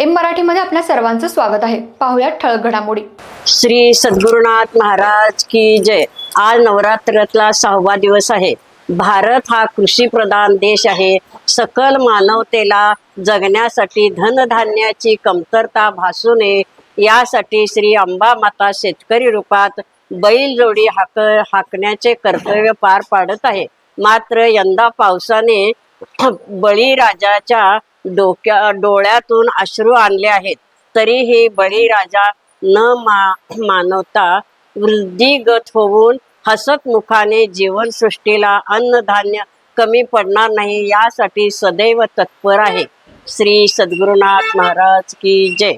M मराठीमध्ये आपल्या सर्वांचं स्वागत आहे. पाहुयात ठळक घडामोडी. श्री सद्गुरुनाथ महाराज की जय. आज नवरात्रातला सहावा दिवस आहे. भारत हा कृषी प्रधान देश आहे. सकल मानवतेला जगण्यासाठी धनधान्याची कमतरता भासू नये. यासाठी श्री अंबा माता शेतकरी रूपात बैलजोडी हाक हाकण्याचे कर्तव्य पार पाडत आहे. मात्र यंदा पावसाने बळीराजाच्या डोक्या डोळ्यातून अश्रू आणले आहेत. तरीही बळीराजा न मा मानवता वृद्धिगत होऊन हसत मुखाने जीवनसृष्टीला अन्नधान्य कमी पडणार नाही यासाठी सदैव तत्पर आहे. श्री सद्गुरुनाथ महाराज की जय.